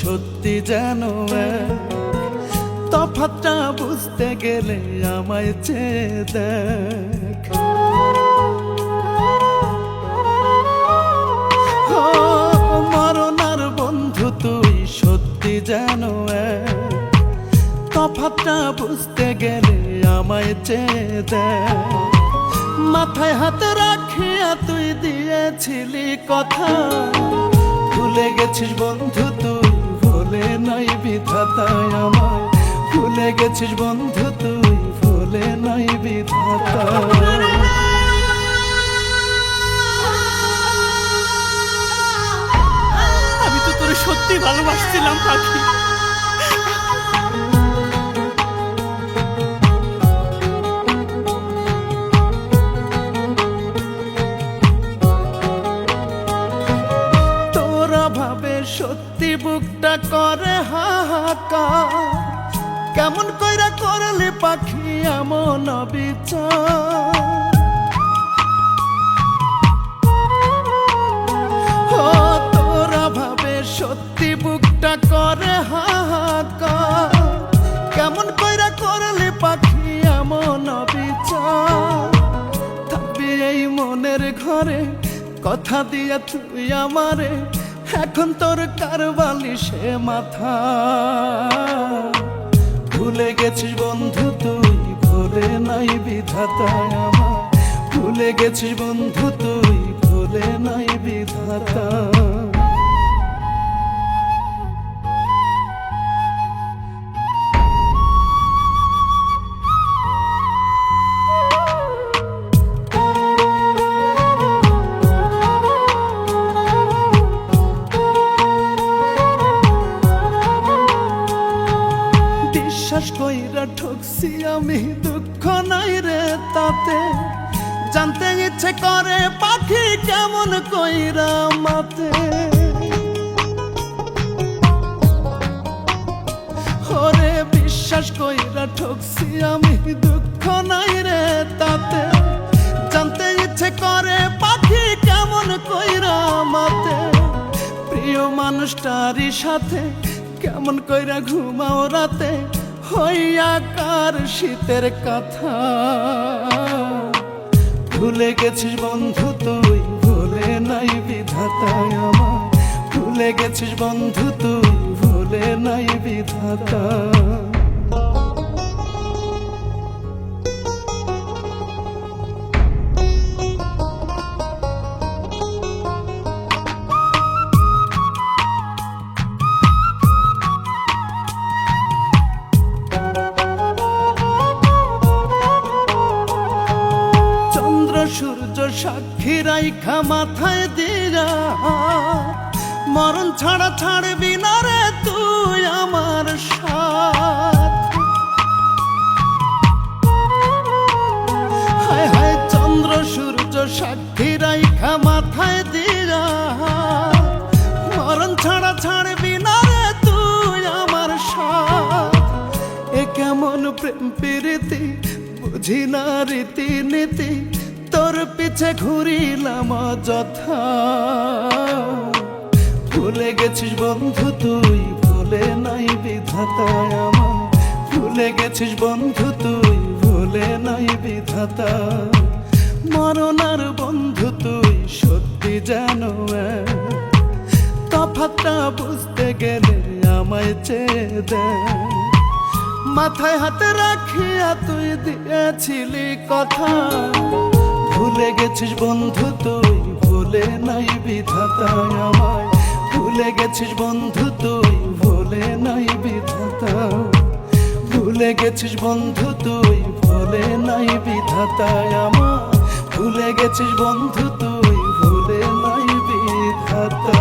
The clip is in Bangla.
সত্যি যেন এক। তফাৎটা বুঝতে গেলে আমায় চেয়ে দেখ মরণার বন্ধু, তুই সত্যি যেন এক। তফাৎটা বুঝতে গেলে আমায় চেয়ে দেখ মাথায় হাতে রাখিয়া তুই দিয়েছিলি কথা ভুলে গেছিস বন্ধু, তুই নাই বিধাতায় আমায়। ভুলে গেছিস বন্ধু তুই, ভুলে নাই বিধাতা। আমি তো তোর সত্যি ভালোবাসছিলাম, পাখি। বুকটা করে হাহাকার। কেমন কইরা করলে পাখি এমন তোরা ভাবে সত্যি বুকটা করে হাহাকার। কেমন কইরা করলে পাখি এমন বিচার থাকবি এই মনের ঘরে, কথা দিয়া তুই আমারে এখন তোর কারবালি সে মাথা? ভুলে গেছিস বন্ধু, তুই ভুলে নাই বিধাতা আমার। ভুলে গেছিস বন্ধু, তুই ভুলে নাই বিধাতা। বিশ্বাস কইরা ঠকছি আমি, দুঃখ নাই রে তাতে। জানতে ইচ্ছে করে পাখি কেমন কইরা মাতে। ওরে বিশ্বাস কইরা ঠকছি আমি, দুঃখ নাই রে তাতে। জানতে ইচ্ছে করে পাখি কেমন কইরা মাতে। প্রিয় মানুষটারই সাথে কেমন কইরা ঘুমাও রাতে। হইয়া কার শীতের কথা? ভুলে গেছিস বন্ধু তুই, ভুলে নাই বিধাতায় আমার। ভুলে গেছিস বন্ধু তুই, ভুলে নাই বিধাতা। সাক্ষী রাইখা মাথায় দিয়া মরণ ছাড়া ছাড়বি না রে তুই আমার হায় হায় চন্দ্র সূর্য সাক্ষী রাইখা মাথায় দিয়া মরণ ছাড়া ছাড়বি না রে তুই আমার সাথ। এ কেমন প্রেম প্রীতি, বুঝি না রীতি নীতি তোর পিছে ঘুরিলাম যথা ভুলে গেছিস বন্ধু তুই, ভুলে নাই বিধাতায় আমার। ভুলে গেছিস বন্ধু তুই, ভুলে নাই বিধাতা। মরণার বন্ধু তুই, সত্যি জানো এক। তফাৎটা বুঝতে গেলে আমায় চেয়ে দেয় মাথায় হাতে রাখিয়া তুই দিয়েছিলি কথা। ভুলে গেছিস বন্ধু তুই, ভুলে নাই বিধাতায় আমায়। ভুলে গেছিস বন্ধু তুই, ভুলে নাই বিধাতা ভুলে গেছিস বন্ধু তুই, ভুলে নাই বিধাতায় আমায়। ভুলে গেছিস বন্ধু তুই, ভুলে নাই বিধাতা